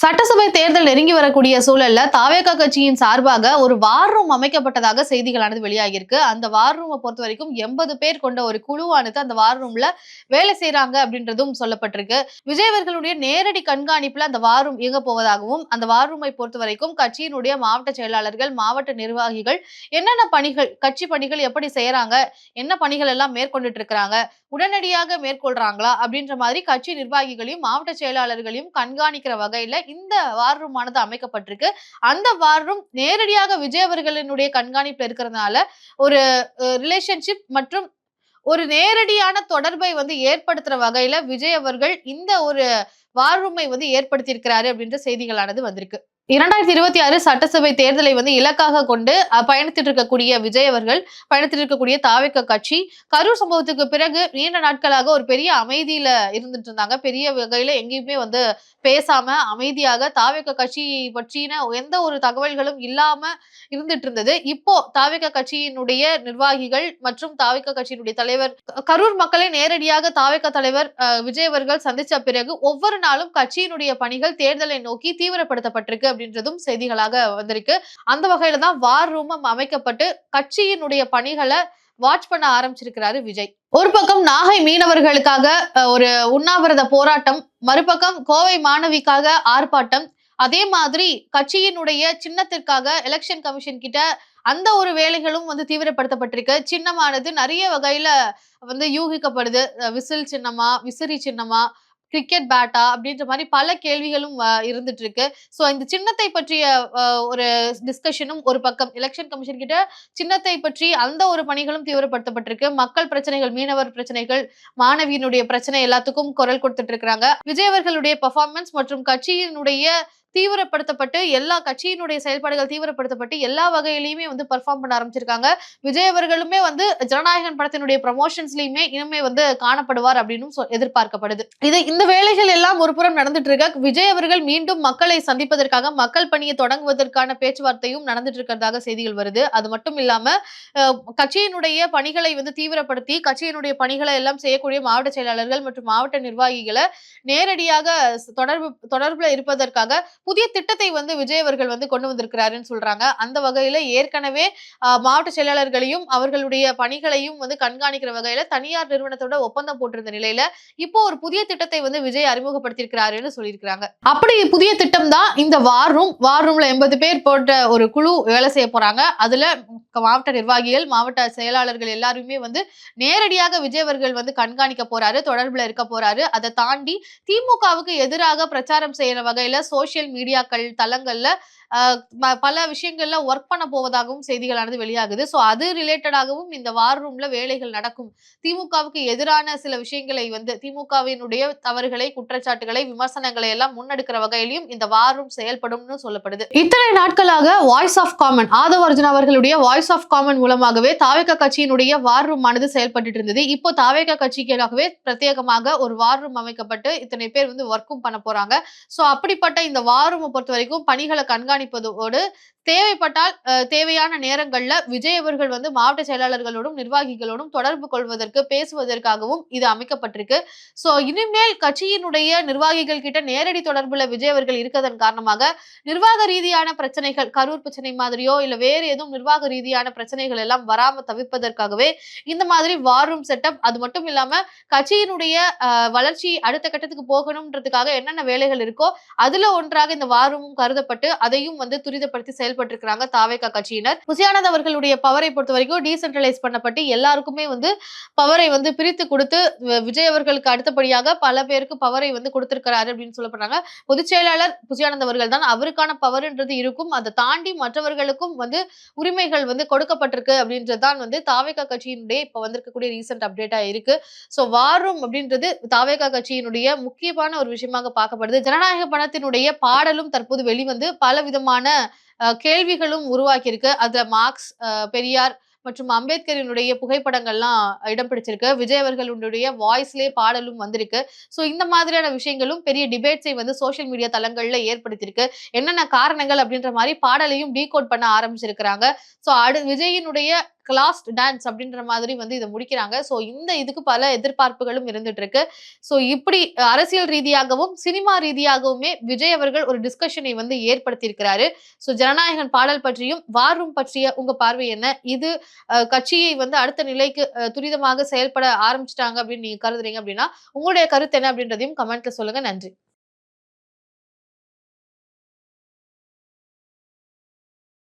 சட்டசபை தேர்தல் நெருங்கி வரக்கூடிய சூழல்ல தாவேகா கட்சியின் சார்பாக ஒரு வார் ரூம் அமைக்கப்பட்டதாக செய்திகளானது வெளியாகியிருக்கு. அந்த வார் ரூமை பொறுத்த வரைக்கும் எண்பது பேர் கொண்ட ஒரு குழுவானது அந்த வார் ரூம்ல வேலை செய்யறாங்க அப்படின்றதும் சொல்லப்பட்டிருக்கு. விஜயவர்களுடைய நேரடி கண்காணிப்புல அந்த வார் ரூம் இயங்க போவதாகவும் அந்த வார் ரூமை பொறுத்த வரைக்கும் கட்சியினுடைய மாவட்ட செயலாளர்கள் மாவட்ட நிர்வாகிகள் என்னென்ன பணிகள் கட்சி பணிகள் எப்படி செய்யறாங்க என்ன பணிகள் எல்லாம் மேற்கொண்டுட்டு இருக்கிறாங்க உடனடியாக மேற்கொள்றாங்களா அப்படின்ற மாதிரி கட்சி நிர்வாகிகளையும் மாவட்ட செயலாளர்களையும் கண்காணிக்கிற வகையில இந்த வார் ரூம் ஆனது அமைக்கப்பட்டிருக்கு. அந்த வார் ரூம் நேரடியாக விஜய் அவர்களினுடைய கண்காணிப்புல இருக்கிறதுனால ஒரு ரிலேஷன்ஷிப் மற்றும் ஒரு நேரடியான தொடர்பை வந்து ஏற்படுத்துற வகையில விஜய் அவர்கள் இந்த ஒரு வார் ரூமை வந்து ஏற்படுத்தி இருக்கிறாரு அப்படின்ற செய்திகளானது வந்திருக்கு. இரண்டாயிரத்தி இருபத்தி ஆறு சட்டசபை தேர்தலை வந்து இலக்காக கொண்டு அஹ், பயணித்துட்டு இருக்கக்கூடிய விஜய் அவர்கள் பயணித்துட்டு இருக்கக்கூடிய தாவிக்க கட்சி கரூர் சம்பவத்துக்கு பிறகு நீண்ட நாட்களாக ஒரு பெரிய அமைதியில இருந்துட்டு இருந்தாங்க. பெரிய வகையில எங்கேயுமே வந்து பேசாம அமைதியாக தாவிக்க கட்சி பற்றின எந்த ஒரு தகவல்களும் இல்லாம இருந்துட்டு இருந்தது. இப்போ தாவிக கட்சியினுடைய நிர்வாகிகள் மற்றும் தாவிக கட்சியினுடைய தலைவர் கரூர் மக்களை நேரடியாக தாவிக தலைவர் விஜய் அவர்கள் சந்திச்ச பிறகு ஒவ்வொரு நாளும் கட்சியினுடைய பணிகள் தேர்தலை நோக்கி தீவிரப்படுத்தப்பட்டிருக்கு. அப்படின்றதும் செய்திகளாக வந்திருக்கு. அந்த வகையில தான் வார் ரூமம் அமைக்கப்பட்டு கட்சியினுடைய பணிகளை வாட்ச் பண்ண ஆரம்பிச்சிருக்கிறாரு விஜய். ஒரு பக்கம் நாகை மீனவர்களுக்காக ஒரு உண்ணாவிரத போராட்டம் மறுபக்கம் கோவை மாணவிக்காக ஆர்ப்பாட்டம். அதே மாதிரி கட்சியினுடைய சின்னத்திற்காக எலெக்ஷன் கமிஷன் கிட்ட அந்த ஒரு வேலைகளும் வந்து தீவிரப்படுத்தப்பட்டிருக்கு. சின்னமானது நிறைய வகையில வந்து யூகிக்கப்படுது. அஹ் விசில் சின்னமா விசிறி சின்னமா கிரிக்கெட் பேட்டா அப்படின்ற மாதிரி பல கேள்விகளும் இருந்துட்டு இருக்கு ஸோ இந்த சின்னத்தை பற்றிய ஒரு டிஸ்கஷனும் ஒரு பக்கம். எலெக்ஷன் கமிஷன் கிட்ட சின்னத்தை பற்றி அந்த ஒரு பணிகளும் தீவிரப்படுத்தப்பட்டிருக்கு. மக்கள் பிரச்சனைகள் மீனவர் பிரச்சனைகள் மாணவியினுடைய பிரச்சனை எல்லாத்துக்கும் குரல் கொடுத்துட்டு இருக்கிறாங்க விஜய் அவர்களுடைய பர்ஃபார்மன்ஸ் மற்றும் கட்சியினுடைய தீவிரப்படுத்தப்பட்டு எல்லா கட்சியினுடைய செயல்பாடுகள் தீவிரப்படுத்தப்பட்டு எல்லா வகையிலையுமே வந்து பெர்ஃபார்ம் பண்ண ஆரம்பிச்சிருக்காங்க. விஜய் அவர்களுமே வந்து ஜனநாயகன் படத்தினுடைய ப்ரமோஷன்ஸ்லயுமே இனிமே வந்து காணப்படுவார் அப்படின்னு எதிர்பார்க்கப்படுது. இது இந்த வேலைகள் எல்லாம் ஒரு புறம் நடந்துட்டு இருக்க விஜய் அவர்கள் மீண்டும் மக்களை சந்திப்பதற்காக மக்கள் பணியை தொடங்குவதற்கான பேச்சுவார்த்தையும் நடந்துட்டு இருக்கிறதாக செய்திகள் வருது. அது மட்டும் இல்லாம கட்சியினுடைய பணிகளை வந்து தீவிரப்படுத்தி கட்சியினுடைய பணிகளை எல்லாம் செய்யக்கூடிய மாவட்ட செயலாளர்கள் மற்றும் மாவட்ட நிர்வாகிகளை நேரடியாக தொடர்பு தொடர்புல இருப்பதற்காக புதிய திட்டத்தை வந்து விஜய் அவர்கள் வந்து கொண்டு வந்திருக்கிறாருன்னு சொல்றாங்க. அந்த வகையில ஏற்கனவே மாவட்ட செயலாளர்களையும் அவர்களுடைய பணிகளையும் வந்து கண்காணிக்கிற வகையில தனியார் நிறுவனத்தோட ஒப்பந்தம் போட்டிருந்த நிலையில இப்போ ஒரு புதிய திட்டத்தை வந்து விஜய் அறிமுகப்படுத்தியிருக்கிறாருன்னு சொல்லியிருக்கிறாங்க. அப்படி புதிய திட்டம் தான் இந்த வார் ரூம். வார் ரூம்ல எண்பது பேர் போட்ட ஒரு குழு வேலை செய்ய போறாங்க. அதுல மாவட்ட நிர்வாகிகள் மாவட்ட செயலாளர்கள் எல்லாருமே வந்து நேரடியாக விஜய் அவர்கள் வந்து கண்காணிக்க போறாரு தொடர்புல இருக்க போறாரு. அதை தாண்டி திமுகவுக்கு எதிராக பிரச்சாரம் செய்யற வகையில சோஷியல் மீடியாக்கள் தளங்கள்ல பல விஷயங்கள்ல ஒர்க் பண்ண போவதாகவும் செய்திகளானது வெளியாகுது. ஸோ அது ரிலேட்டடாகவும் இந்த வார் ரூம்ல வேலைகள் நடக்கும். திமுகவுக்கு எதிரான சில விஷயங்களை வந்து திமுகவினுடைய தவறுகளை குற்றச்சாட்டுகளை விமர்சனங்களை எல்லாம் முன்னெடுக்கிற வகையிலும் இந்த வார் ரூம் செயல்படும்னு சொல்லப்படுது. இத்தனை நாட்களாக voice of common Aadhav Arjun அவர்களுடைய வாய்ஸ் ஆஃப் காமன் மூலமாகவே தாவேக கட்சியினுடைய வார் ரூம் ஆனது செயல்பட்டு இருந்தது. இப்போ தாவேக கட்சிக்காகவே பிரத்யேகமாக ஒரு வார் ரூம் அமைக்கப்பட்டு இத்தனை பேர் வந்து ஒர்க்கும் பண்ண போறாங்க. சோ அப்படிப்பட்ட இந்த வார் ரூமை பொறுத்த வரைக்கும் பணிகளை கண்காணிப்பதோடு தேவைப்பட்டால் தேவையான நேரங்கள்ல விஜய் அவர்கள் வந்து மாவட்ட செயலாளர்களோடும் நிர்வாகிகளோடும் தொடர்பு கொள்வதற்கு பேசுவதற்காகவும் இது அமைக்கப்பட்டிருக்கு. சோ இனிமேல் கட்சியினுடைய நிர்வாகிகள் கிட்ட நேரடி தொடர்புல விஜய் அவர்கள் இருக்கதன் காரணமாக நிர்வாக ரீதியான பிரச்சனைகள் கரூர் பிரச்சனை மாதிரியோ இல்ல வேறு எதுவும் நிர்வாக ரீதியான பிரச்சனைகள் எல்லாம் வராம தவிர்ப்பதற்காகவே இந்த மாதிரி வார் ரூம் செட்டப் அது மட்டும் இல்லாம கட்சியினுடைய வளர்ச்சி அடுத்த கட்டத்துக்கு போகணும்ன்றதுக்காக என்னென்ன வேலைகள் இருக்கோ அதுல ஒன்றாக அதற்காக இந்த வாரமும் கருதப்பட்டு அதையும் வந்து துரிதப்படுத்தி செயல்பட்டு இருக்கிறாங்க தாவேகா கட்சியினர். புசியானந்த் அவர்களுடைய பவரை பொறுத்த வரைக்கும் டீசென்ட்ரலைஸ் பண்ணப்பட்டு எல்லாருக்குமே வந்து பவரை வந்து பிரித்து கொடுத்து விஜய் அவர்களுக்கு அடுத்தபடியாக பல பேருக்கு பவரை வந்து கொடுத்திருக்கிறாரு அப்படின்னு சொல்லப்படுறாங்க. பொதுச் செயலாளர் புசியானந்த் அவர்கள் தான் அவருக்கான பவர்ன்றது இருக்கும். அதை தாண்டி மற்றவர்களுக்கும் வந்து உரிமைகள் வந்து கொடுக்கப்பட்டிருக்கு அப்படின்றது தான் வந்து தாவேகா கட்சியினுடைய இப்போ வந்திருக்கக்கூடிய ரீசெண்ட் அப்டேட்டா இருக்கு. ஸோ வாரும் அப்படின்றது தாவேகா கட்சியினுடைய முக்கியமான ஒரு விஷயமாக பார்க்கப்படுது. ஜனநாயக பணத்தினுடைய பா பாடலும் தற்போது வெளிவந்து பல விதமான கேள்விகளும் உருவாக்கியிருக்கு. அதுல மார்க்ஸ் பெரியார் மற்றும் அம்பேத்கரினுடைய புகைப்படங்கள்லாம் இடம் பிடிச்சிருக்கு விஜய் அவர்களுடைய வாய்ஸ்லேயே பாடலும் வந்திருக்கு. ஸோ இந்த மாதிரியான விஷயங்களும் பெரிய டிபேட்ஸை வந்து சோஷியல் மீடியா தளங்கள்ல ஏற்படுத்தியிருக்கு. என்னென்ன காரணங்கள் அப்படின்ற மாதிரி பாடலையும் டீகோட் பண்ண ஆரம்பிச்சிருக்கிறாங்க. ஸோ அடு விஜயினுடைய கிளாஸ்ட் டான்ஸ் அப்படின்ற மாதிரி வந்து இதை முடிக்கிறாங்க. ஸோ இந்த இதுக்கு பல எதிர்பார்ப்புகளும் இருந்துட்டு இருக்கு ஸோ இப்படி அரசியல் ரீதியாகவும் சினிமா ரீதியாகவுமே விஜய் அவர்கள் ஒரு டிஸ்கஷனை வந்து ஏற்படுத்தியிருக்கிறாரு. ஸோ ஜனநாயகன் பாடல் பற்றியும் வார் ரூம் பற்றிய உங்க பார்வை என்ன? இது கட்சியை வந்து அடுத்த நிலைக்கு துரிதமாக செயல்பட ஆரம்பிச்சிட்டாங்க அப்படின்னு நீங்க கருதுறீங்க அப்படின்னா உங்களுடைய கருத்து என்ன அப்படின்றதையும் கமெண்ட்ல சொல்லுங்க. நன்றி.